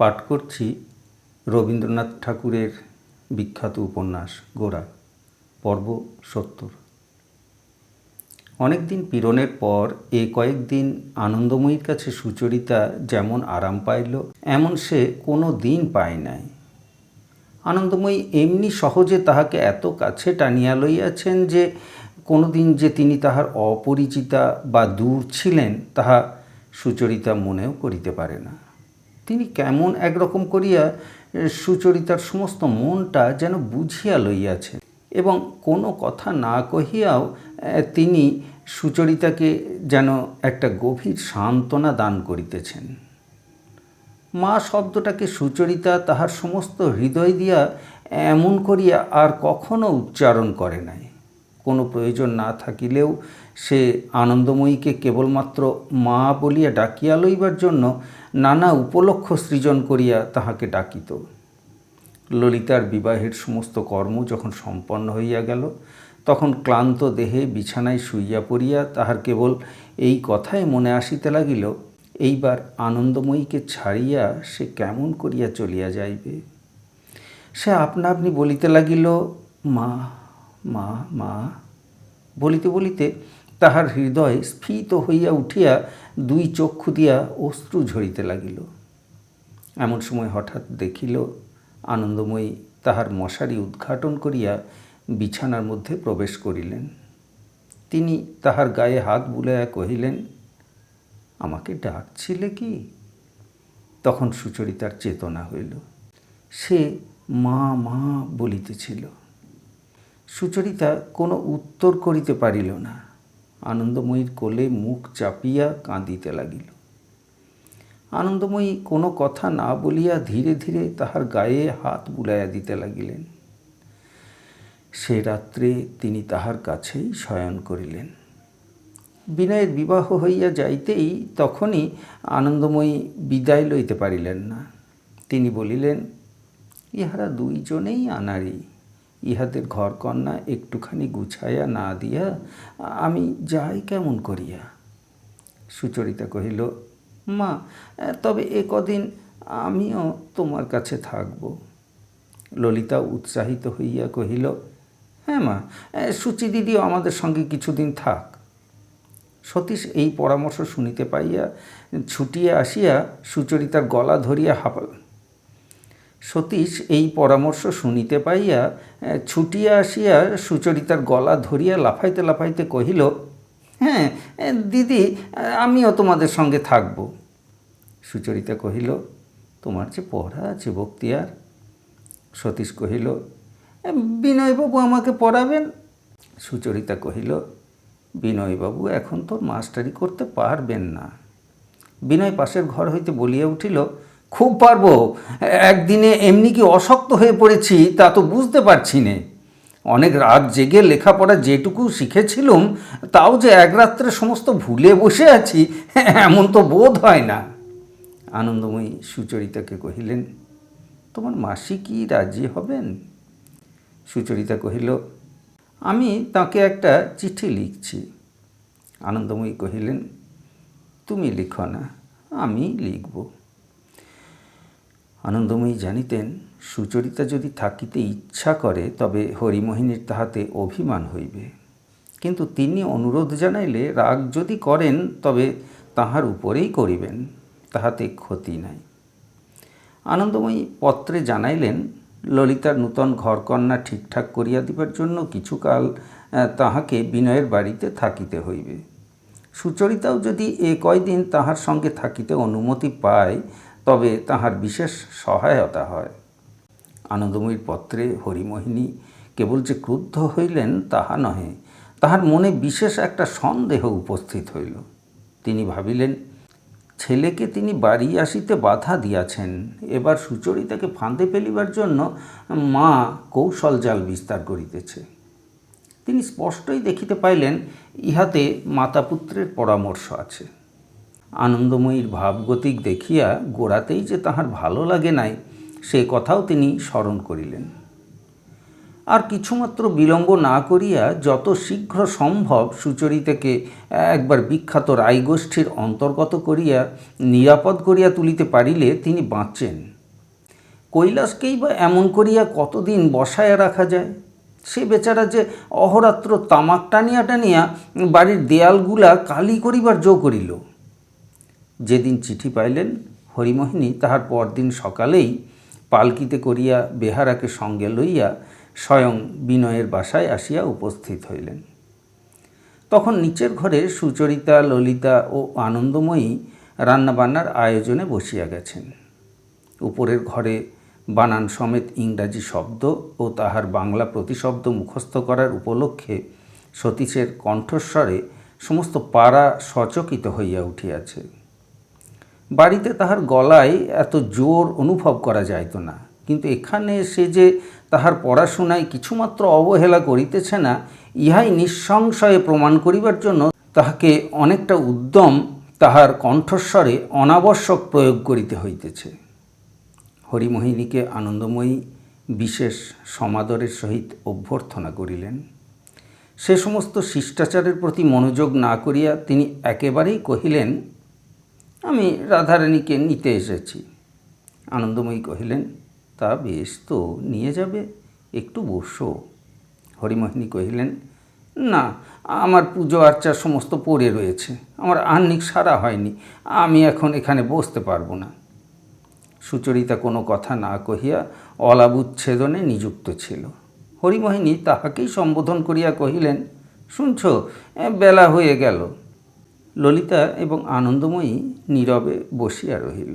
পাঠ করছি রবীন্দ্রনাথ ঠাকুরের বিখ্যাত উপন্যাস গোড়া, পর্ব সত্তর। অনেকদিন পীড়নের পর এ কয়েকদিন আনন্দময়ীর কাছে সুচরিতা যেমন আরাম পাইল, এমন সে কোনো দিন পায় নাই। আনন্দময়ী এমনি সহজে তাহাকে এত কাছে টানিয়া লইয়াছেন যে কোনোদিন যে তিনি তাহার অপরিচিতা বা দূর ছিলেন, তাহা সুচরিতা মনেও করিতে পারে না। তিনি কেমন একরকম করিয়া সুচরিতার সমস্ত মনটা যেন বুঝিয়া লইয়াছেন এবং কোনো কথা না কহিয়াও তিনি সুচরিতাকে যেন একটা গভীর সান্ত্বনা দান করিতেছেন। মা শব্দটাকে সুচরিতা তাহার সমস্ত হৃদয় দিয়া এমন করিয়া আর কখনো উচ্চারণ করে নাই। কোনো প্রয়োজন না থাকিলেও সে আনন্দময়ীকে কেবলমাত্র মা বলিয়া ডাকিয়া লইবার জন্য নানা উপলক্ষ সৃজন করিয়া তাহাকে ডাকিত। ললিতার বিবাহের সমস্ত কর্ম যখন সম্পন্ন হইয়া গেল, তখন ক্লান্ত দেহে বিছানায় শুইয়া পড়িয়া তাহার কেবল এই কথাই মনে আসিতে লাগিল, এইবার আনন্দময়ীকে ছাড়িয়া সে কেমন করিয়া চলিয়া যাইবে? সে আপনা আপনি বলিতে লাগিল, মা মা মা। বলিতে বলিতে তাহার হৃদয় স্ফীত হইয়া উঠিয়া দুই চক্ষু দিয়া অশ্রু ঝরিতে লাগিল। এমন সময় হঠাৎ দেখিল, আনন্দময়ী তাহার মশারি উদ্ঘাটন করিয়া বিছানার মধ্যে প্রবেশ করিলেন। তিনি তাহার গায়ে হাত বুলাইয়া কহিলেন, আমাকে ডাকছিলে কি? তখন সুচরিতার চেতনা হইল। সে, মা মা বলিতেছিল। সুচরিতা কোনো উত্তর করিতে পারিল না। আনন্দময়ীর কোলে মুখ চাপিয়া কাঁদিতে লাগিল। আনন্দময়ী কোনো কথা না বলিয়া ধীরে ধীরে তাহার গায়ে হাত বুলাইয়া দিতে লাগিলেন। সে রাত্রে তিনি তাহার কাছেই শয়ন করিলেন। বিনয়ের বিবাহ হইয়া যাইতেই তখনই আনন্দময়ী বিদায় লইতে পারিলেন না। তিনি বলিলেন, ইহারা দুইজনেই আনারি ইহাদের ঘরকন্যা একটুখানি গুছাইয়া না দিয়া আমি যাই কেমন করিয়া? সুচরিতা কহিল, মা, তবে এ কদিন আমিও তোমার কাছে থাকব। ললিতা উৎসাহিত হইয়া কহিল হ্যাঁ মা, সুচি দিদিও আমাদের সঙ্গে কিছুদিন থাক। সতীশ এই পরামর্শ শুনিতে পাইয়া ছুটিয়া আসিয়া সুচরিতার গলা ধরিয়া হাঁপাল সতীশ এই পরামর্শ শুনিতে পাইয়া ছুটিয়া আসিয়া সুচরিতার গলা ধরিয়া লাফাইতে লাফাইতে কহিল হ্যাঁ দিদি, আমিও তোমাদের সঙ্গে থাকব। সুচরিতা কহিল, তোমার যে পড়া আছে বক্তিয়ার সতীশ কহিল বিনয়বাবু আমাকে পড়াবেন? সুচরিতা কহিল, বিনয়বাবু এখন তোর মাস্টারি করতে পারবেন না। বিনয় পাশের ঘর হইতে বলিয়া উঠিল খুব পারব। একদিনে এমনি কি অশক্ত হয়ে পড়েছি তা তো বুঝতে পারছি নে। অনেক রাত জেগে লেখাপড়া যেটুকু শিখেছিলুম, তাও যে এক রাত্রে সমস্ত ভুলে বসে আছি, এমন তো বোধ হয় না। আনন্দময়ী সুচরিতাকে কহিলেন, তোমার মাসি কি রাজি হবেন? সুচরিতা কহিল, আমি তাকে একটা চিঠি লিখছি। আনন্দময়ী কহিলেন, তুমি লিখো না, আমি লিখব। আনন্দময়ী জানিতেন, সুচরিতা যদি থাকিতে ইচ্ছা করে, তবে হরিমোহিনীর তাহাতে অভিমান হইবে। কিন্তু তিনি অনুরোধ জানাইলে, রাগ যদি করেন, তবে তাহার উপরেই করিবেন, তাহাতে ক্ষতি নাই। আনন্দময়ী পত্রে জানাইলেন, ললিতার নূতন ঘরকন্যা ঠিকঠাক করিয়া দিবার জন্য কিছুকাল তাহাকে বিনয়ের বাড়িতে থাকিতে হইবে। সুচরিতাও যদি এ কয়দিন তাহার সঙ্গে থাকিতে অনুমতি পায় তবে তাহার বিশেষ সহায়তা হয়। আনন্দময়ীর পত্রে হরিমোহিনী কেবল যে ক্রুদ্ধ হইলেন তাহা নহে, তাহার মনে বিশেষ একটা সন্দেহ উপস্থিত হইল। তিনি ভাবিলেন, ছেলেকে তিনি বাড়ি আসিতে বাধা দিয়াছেন, এবার সুচরিতাকে ফাঁদে ফেলিবার জন্য মা কৌশল জাল বিস্তার করিতেছে। তিনি স্পষ্টই দেখিতে পাইলেন, ইহাতে মাতাপুত্রের পরামর্শ আছে। আনন্দময়ীর ভাবগতিক দেখিয়া গোড়াতেই যে তাহার ভালো লাগে নাই, সে কথাও তিনি স্মরণ করিলেন। আর কিছুমাত্র বিলম্ব না করিয়া যত শীঘ্র সম্ভব সুচরিতাকে একবার বিখ্যাত রায়গোষ্ঠীর অন্তর্গত করিয়া, নিরাপদ করিয়া তুলিতে পারিলে তিনি বাঁচেন। কৈলাসকেই বা এমন করিয়া কতদিন বসায়া রাখা যায়? সে বেচারা যে অহরাত্র তামাক টানিয়া টানিয়া বাড়ির দেয়ালগুলা কালি করিবার জো করিল। যেদিন চিঠি পাইলেন হরিমোহিনী, তাহার পরদিন সকালেই পালকিতে করিয়া বেহারাকে সঙ্গে লইয়া স্বয়ং বিনয়ের বাসায় আসিয়া উপস্থিত হইলেন। তখন নিচের ঘরে সুচরিতা, ললিতা ও আনন্দময়ী রান্নাবান্নার আয়োজনে বসিয়া গেছেন। উপরের ঘরে বানান সমেত ইংরাজি শব্দ ও তাহার বাংলা প্রতিশব্দ মুখস্থ করার উপলক্ষে সতীশের কণ্ঠস্বরে সমস্ত পাড়া সচকিত হইয়া উঠিয়াছে। বাড়িতে তাহার গলায় এত জোর অনুভব করা যাইত না। কিন্তু এখানে সে যে তাহার পড়াশোনায় কিছুমাত্র অবহেলা করিতেছে না, ইহাই নিঃসংশয়ে প্রমাণ করিবার জন্য তাহাকে অনেকটা উদ্যম তাহার কণ্ঠস্বরে অনাবশ্যক প্রয়োগ করিতে হইতেছে। হরিমোহিনীকে আনন্দময়ী, বিশেষ সমাদরের সহিত অভ্যর্থনা করিলেন। সে সমস্ত শিষ্টাচারের প্রতি মনোযোগ না করিয়া তিনি একেবারেই কহিলেন আমি রাধারানীকে নিতে এসেছি। আনন্দময়ী কহিলেন, তা বেশ তো, নিয়ে যাবে, একটু বসো। হরিমোহিনী কহিলেন, না, আমার পুজো আর্চা সমস্ত পড়ে রয়েছে, আমার আহ্নিক সারা হয়নি, আমি এখন এখানে বসতে পারব না। সুচরিতা কোনো কথা না কহিয়া অলাবুচ্ছেদনে নিযুক্ত ছিল। হরিমোহিনী তাহাকেই সম্বোধন করিয়া কহিলেন, শুনছ বেলা হয়ে গেল ললিতা এবং আনন্দময়ী নীরবে বসিয়া রহিল।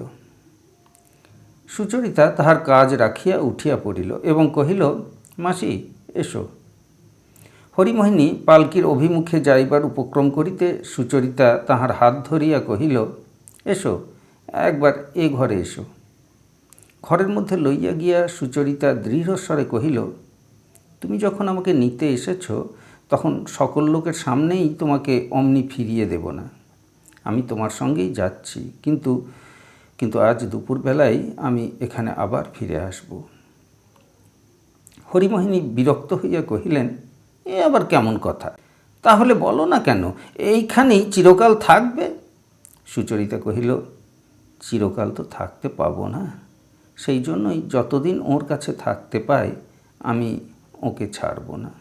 সুচরিতা তাহার কাজ রাখিয়া উঠিয়া পড়িল এবং কহিল, মাসি, এসো। হরিমোহিনী পালকির অভিমুখে যাইবার উপক্রম করিতে সুচরিতা তাহার হাত ধরিয়া কহিল, এসো, একবার এ ঘরে এসো। ঘরের মধ্যে লইয়া গিয়া সুচরিতা দৃঢ়স্বরে কহিল, তুমি যখন আমাকে নিতে এসেছ তখন সকল লোকের সামনেই তোমাকে অমনি ফিরিয়ে দেব না। আমি তোমার সঙ্গেই যাচ্ছি, কিন্তু কিন্তু আজ দুপুরবেলায় আমি এখানে আবার ফিরে আসব। হরিমোহিনী বিরক্ত হইয়া কহিলেন, এ আবার কেমন কথা? তাহলে বলো না কেন, এইখানেই চিরকাল থাকবে? সুচরিতা কহিল, চিরকাল তো থাকতে পাবো না। সেই জন্যই যতদিন ওর কাছে থাকতে পাই, আমি ওকে ছাড়ব না।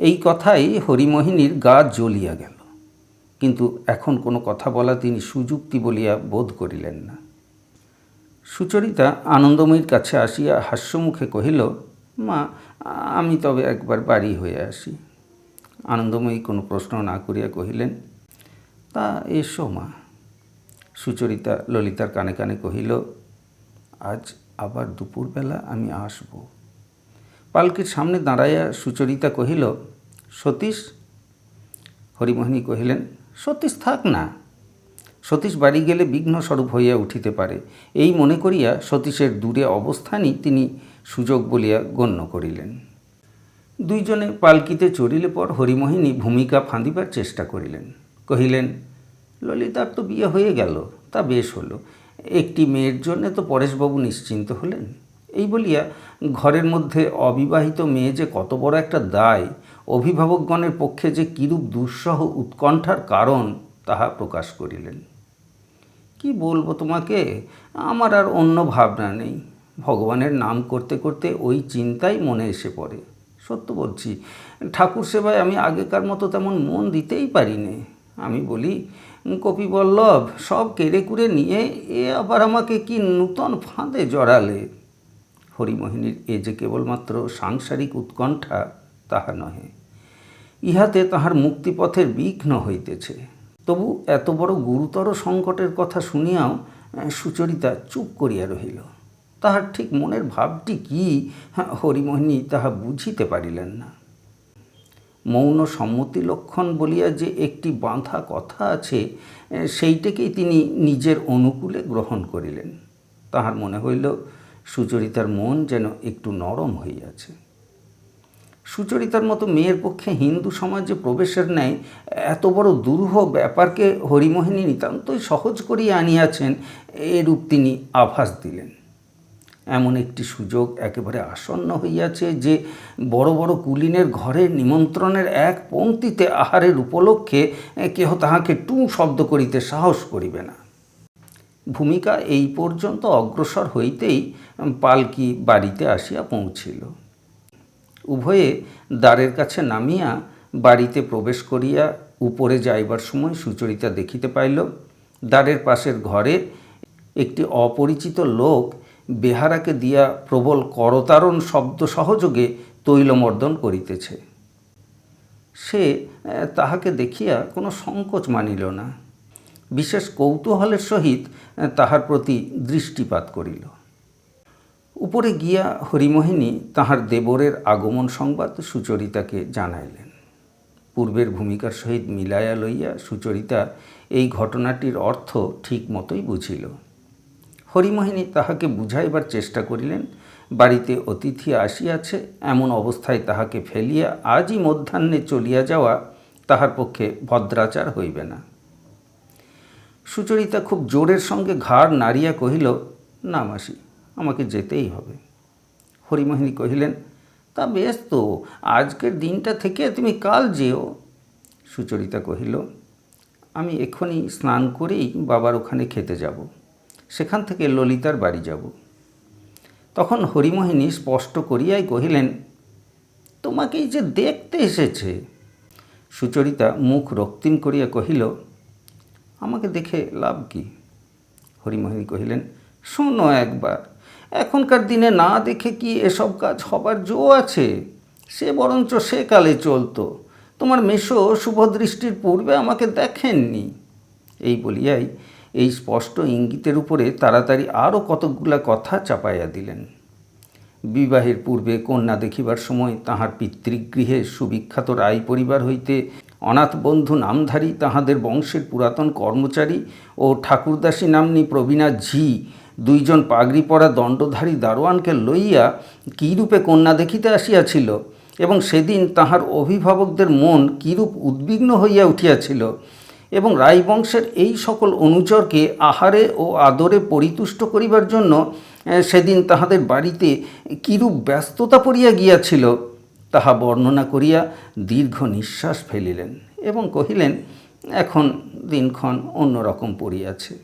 এই কথাই হরিমোহিনীর গা জ্বলিয়া গেল। কিন্তু এখন কোনো কথা বলা তিনি সুযুক্তি বলিয়া বোধ করিলেন না। সুচরিতা আনন্দময়ীর কাছে আসিয়া হাস্যমুখে কহিল, মা, আমি তবে একবার বাড়ি হয়ে আসি। আনন্দময়ী কোনো প্রশ্ন না করিয়া কহিলেন, তা এসো মা। সুচরিতা ললিতার কানে কানে কহিল, আজ আবার দুপুরবেলা আমি আসব। পালকির সামনে দাঁড়াইয়া সুচরিতা কহিল সতীশ? হরিমোহিনী কহিলেন, সতীশ থাক না। সতীশ বাড়ি গেলে বিঘ্ন স্বরূপ হইয়া উঠিতে পারে। এই মনে করিয়া সতীশের দূরে অবস্থানই তিনি সুযোগ বলিয়া গণ্য করিলেন। দুইজনে পালকিতে চড়িলে পর হরিমোহিনী ভূমিকা ফাঁদিবার চেষ্টা করিলেন। কহিলেন, ললিতার তো বিয়ে হয়ে গেল, তা বেশ হলো। একটি মেয়ের জন্যে তো পরেশবাবু নিশ্চিন্ত হলেন। এই বলিয়া ঘরের মধ্যে অবিবাহিত মেয়ে যে কত বড় একটা দায় অভিভাবকগণের পক্ষে যে কিরূপ দুঃসহ উৎকণ্ঠার কারণ তাহা প্রকাশ করিলেন। কি বলব তোমাকে? আমার আর অন্য ভাবনা নেই। ভগবানের নাম করতে করতে ওই চিন্তাই মনে এসে পড়ে। সত্য বলছি, ঠাকুর সেবায় আমি আগেকার মতো তেমন মন দিতেই পারি নে আমি বলি কপিবল্লভ সব কেড়ে কুড়ে নিয়ে এ আবার আমাকে কি নূতন ফাঁদে জড়ালে? হরিমোহিনীর এ যে কেবলমাত্র সাংসারিক উৎকণ্ঠা, তাহা নহে। ইহাতে তাহার মুক্তিপথের বিঘ্ন হইতেছে। তবু এত বড় গুরুতর সংকটের কথা শুনিয়াও সুচরিতা চুপ করিয়া রহিল। তাহার ঠিক মনের ভাবটি কি হরিমোহিনী তাহা বুঝিতে পারিলেন না। মৌন সম্মতি লক্ষণ বলিয়া যে একটি বাঁধা কথা আছে সেইটাকেই তিনি নিজের অনুকূলে গ্রহণ করিলেন। তাহার মনে হইল, সুচরিতার মন যেন একটু নরম হইয়াছে। সুচরিতার মতো মেয়ের পক্ষে হিন্দু সমাজে প্রবেশের ন্যায় এত বড় দুরূহ ব্যাপারকে হরিমোহিনী নিতান্তই সহজ করিয়া আনিয়াছেন, এরূপ তিনি আভাস দিলেন। এমন একটি সুযোগ একেবারে আসন্ন হইয়াছে যে বড় বড় কুলিনের ঘরে নিমন্ত্রণের এক পংক্তিতে আহারের উপলক্ষে কেহ তাহাকে টু শব্দ করিতে সাহস করিবে না। ভূমিকা এই পর্যন্ত অগ্রসর হইতেই পালকি বাড়িতে আসিয়া পৌঁছিল। উভয়ে দ্বারের কাছে নামিয়া বাড়িতে প্রবেশ করিয়া উপরে যাইবার সময় সুচরিতা দেখিতে পাইল, দ্বারের পাশের ঘরে একটি অপরিচিত লোক বেহারাকে দিয়া প্রবল করতারণ শব্দ সহযোগে তৈলমর্দন করিতেছে। সে তাহাকে দেখিয়া কোনো সংকোচ মানিল না। বিশেষ কৌতূহলের সহিত তাহার প্রতি দৃষ্টিপাত করিল। উপরে গিয়া হরিমোহিনী তাহার দেবরের আগমন সংবাদ সুচরিতাকে জানাইলেন। পূর্বের ভূমিকার সহিত মিলাইয়া লইয়া সুচরিতা এই ঘটনাটির অর্থ ঠিক মতোই বুঝিল। হরিমোহিনী তাহাকে বুঝাইবার চেষ্টা করিলেন, বাড়িতে অতিথি আসিয়াছে, এমন অবস্থায় তাহাকে ফেলিয়া আজই মধ্যাহ্নে চলিয়া যাওয়া তাহার পক্ষে ভদ্রাচার হইবে না। সুচরিতা খুব জোরের সঙ্গে ঘাড় নাড়িয়া কহিল, না মাসি আমাকে যেতেই হবে। হরিমোহিনী কহিলেন, তা বেশ তো, আজকের দিনটা থেকে তুমি কাল যেও। সুচরিতা কহিল, আমি এক্ষুনি স্নান করেই বাবার ওখানে খেতে যাব। সেখান থেকে ললিতার বাড়ি যাব। তখন হরিমোহিনী স্পষ্ট করিয়াই কহিলেন, তোমাকেই যে দেখতে এসেছে? সুচরিতা মুখ রক্তিম করিয়া কহিল, আমাকে দেখে লাভ কি? হরিমোহিনী কহিলেন, শোনো একবার এখনকার দিনে না দেখে কি এসব কাজ হবার জো আছে? সে বরঞ্চ সে কালে চলতো। তোমার মেশো শুভদৃষ্টির পূর্বে আমাকে দেখেননি। এই বলিয়াই এই স্পষ্ট ইঙ্গিতের উপরে তাড়াতাড়ি আরও কতকগুলা কথা চাপাইয়া দিলেন। বিবাহের পূর্বে কন্যা দেখিবার সময় তাহার পিতৃগৃহে সুবিখ্যাত রায় পরিবার হইতে অনাথ বন্ধু নামধারী তাহাদের বংশের পুরাতন কর্মচারী ও ঠাকুরদাসী নাম্নী প্রবীণা ঝি দুইজন পাগড়ি পরা দণ্ডধারী দারোয়ানকে লইয়া কীরূপে কন্যা দেখিতে আসিয়াছিল? এবং সেদিন তাহার অভিভাবকদের মন কিরূপ উদ্বিগ্ন হইয়া উঠিয়াছিল? এবং রায়বংশের এই সকল অনুচরকে আহারে ও আদরে পরিতুষ্ট করিবার জন্য সেদিন তাহাদের বাড়িতে কিরূপ ব্যস্ততা পড়িয়া গিয়াছিল? তাহা বর্ণনা করিয়া দীর্ঘ নিঃশ্বাস ফেলিলেন এবং কহিলেন, এখন দিনক্ষণ অন্যরকম পড়িয়াছে।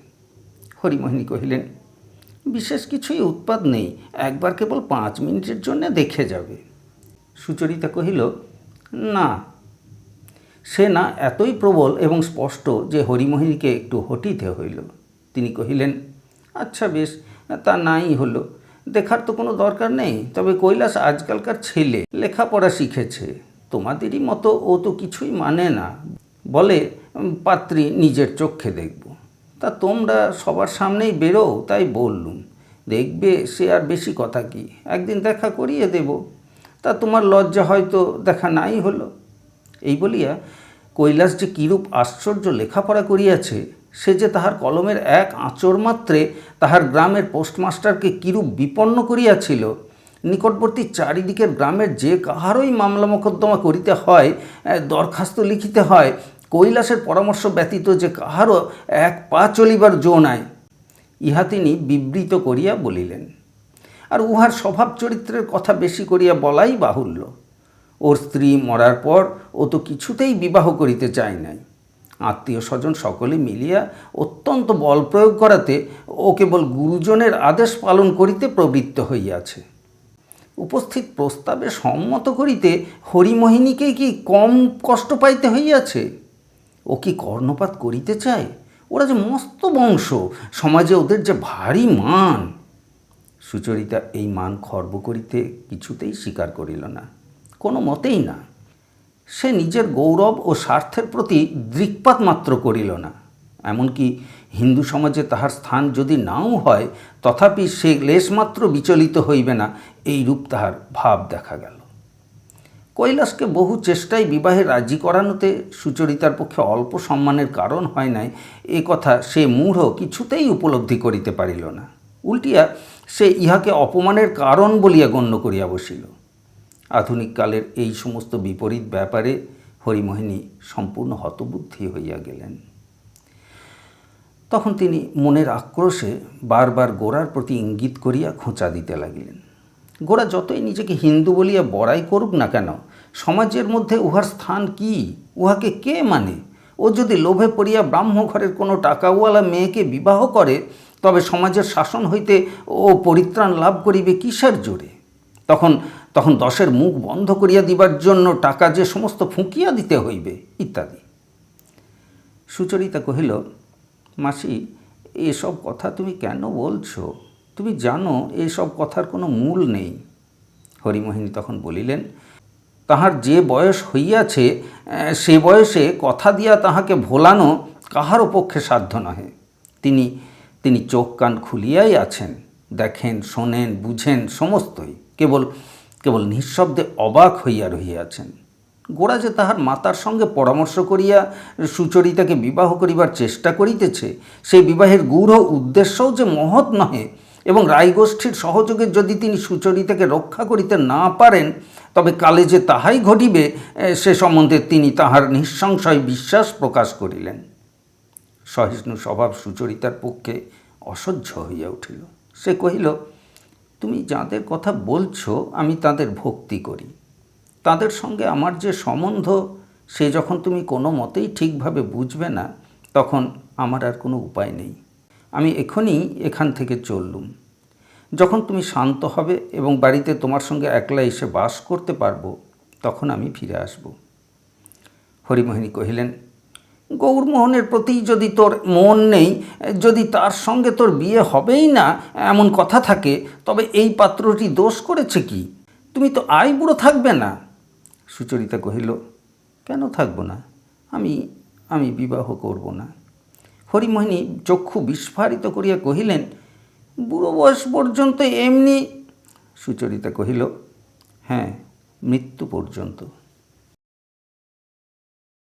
হরিমোহিনী কহিলেন বিশেষ কিছুই উৎপাদ নেই। একবার কেবল পাঁচ মিনিটের জন্য দেখে যাবে। সুচরিতা কহিল, না। সে না এতই প্রবল এবং স্পষ্ট যে হরিমোহিনীকে একটু হটিতে হইল। তিনি কহিলেন আচ্ছা বেশ, তা নাই হলো। দেখার তো কোনো দরকার নেই। তবে কৈলাস আজকালকার ছেলে, লেখাপড়া শিখেছে। তোমাদেরই মতো ও তো কিছুই মানে না। বলে পাত্রী নিজের চোখে দেখব। তা তোমরা সবার সামনেই বেরো তাই বললুম। দেখবে সে আর বেশি কথা কি? একদিন দেখা করিয়ে দেব। তা তোমার লজ্জা হয়তো দেখা নাই হলো। এই বলিয়া কৈলাস যে কিরূপ আশ্চর্য লেখাপড়া করিয়াছে, সে যে তাহার কলমের এক আঁচড় মাত্রে তাহার গ্রামের পোস্টমাস্টারকে কিরূপ বিপন্ন করিয়াছিল, নিকটবর্তী চারিদিকের গ্রামের যে কাহারই মামলা মোকদ্দমা করিতে হয় দরখাস্ত লিখিতে হয় কৈলাসের পরামর্শ ব্যতীত যে কাহারও এক পা চলিবার জো নাই, ইহা তিনি বিবৃত করিয়া বলিলেন। আর উহার স্বভাব চরিত্রের কথা বেশি করিয়া বলাই বাহুল্য। ওর স্ত্রী মরার পর ও তো কিছুতেই বিবাহ করিতে চায় নাই। আত্মীয় স্বজন সকলে মিলিয়া অত্যন্ত বল প্রয়োগ করাতে ও কেবল গুরুজনের আদেশ পালন করিতে প্রবৃত্ত হইয়াছে। উপস্থিত প্রস্তাবে সম্মত করিতে হরিমোহিনীকে কি কম কষ্ট পাইতে হইয়াছে? ও কি কর্ণপাত করিতে চায়? ওরা যে মস্ত বংশ, সমাজে ওদের যে ভারী মান। সুচরিতা এই মান খর্ব করিতে কিছুতেই স্বীকার করিল না, কোনো মতেই না। সে নিজের গৌরব ও স্বার্থের প্রতি দৃক্পাত মাত্র করিল না। এমনকি হিন্দু সমাজে তাহার স্থান যদি নাও হয়, তথাপি সে লেশমাত্র বিচলিত হইবে না এই রূপ তাহার ভাব দেখা গেল। কৈলাসকে বহু চেষ্টায় বিবাহে রাজি করানোতে সুচরিতার পক্ষে অল্প সম্মানের কারণ হয় নাই। এ কথা সে মূঢ় কিছুতেই উপলব্ধি করিতে পারিল না। উল্টিয়া সে ইহাকে অপমানের কারণ বলিয়া গণ্য করিয়া বসিল। আধুনিক কালের এই সমস্ত বিপরীত ব্যাপারে হরিমোহিনী সম্পূর্ণ হতবুদ্ধি হইয়া গেলেন। তখন তিনি মনের আক্রোশে বারবার গোড়ার প্রতি ইঙ্গিত করিয়া খোঁচা দিতে লাগিলেন। গোড়া যতই নিজেকে হিন্দু বলিয়া বড়াই করুক না কেন, সমাজের মধ্যে উহার স্থান কি, উহাকে কে মানে? ও যদি লোভে পড়িয়া ব্রাহ্ম ঘরের কোনো টাকাওয়ালা মেয়েকে বিবাহ করে, তবে সমাজের শাসন হইতে ও পরিত্রাণ লাভ করিবে কিসের জোরে? তখন তখন দশের মুখ বন্ধ করিয়া দিবার জন্য টাকা যে সমস্ত ফুঁকিয়া দিতে হইবে, ইত্যাদি। সুচরিতা কহিল, মাসি, এসব কথা তুমি কেন বলছো? তুমি জানো, এসব কথার কোনো মূল নেই। হরিমোহিনী তখন বলিলেন, তাহার যে বয়স হইয়াছে সে বয়সে কথা দিয়া তাহাকে ভোলানো কাহারও পক্ষে সাধ্য নহে। তিনি তিনি চোখ কান খুলিয়াই আছেন, দেখেন, শোনেন, বুঝেন সমস্তই। কেবল কেবল নিঃশব্দে অবাক হইয়া রহিয়াছেন। গোড়া যে তাহার মাতার সঙ্গে পরামর্শ করিয়া সুচরিতাকে বিবাহ করিবার চেষ্টা করিতেছে। সেই বিবাহের গূঢ় উদ্দেশ্যও যে মহৎ নহে এবং রায়গোষ্ঠীর সহযোগে যদি তিনি সুচরিতাকে রক্ষা করিতে না পারেন, তবে কালে যে তাহাই ঘটিবে সে সম্বন্ধে তিনি তাহার নিঃসংশয় বিশ্বাস প্রকাশ করিলেন। সহিষ্ণু স্বভাব সুচরিতার পক্ষে অসহ্য হইয়া উঠিল। সে কহিল, তুমি যাদের কথা বলছো, আমি তাদের ভক্তি করি। তাদের সঙ্গে আমার যে সম্বন্ধ, সে যখন তুমি কোনো মতেই ঠিকভাবে বুঝবে না, তখন আমার আর কোনো উপায় নেই। আমি এখনই এখান থেকে চললুম। যখন তুমি শান্ত হবে এবং বাড়িতে তোমার সঙ্গে একলা এসে বাস করতে পারব, তখন আমি ফিরে আসব। হরিমোহিনী কহিলেন, গৌরমোহনের প্রতি যদি তোর মন নেই, যদি তার সঙ্গে তোর বিয়ে হবেই না, এমন কথা থাকে, তবে এই পাত্রটি দোষ করেছে কি? তুমি তো আই বুড়ো থাকবে না? সুচরিতা কহিল, কেন থাকব না? আমি আমি বিবাহ করব না। হরিমোহিনী চক্ষু বিস্ফারিত করিয়া কহিলেন বুড়ো বয়স পর্যন্ত এমনি সুচরিতা কহিল হ্যাঁ মৃত্যু পর্যন্ত।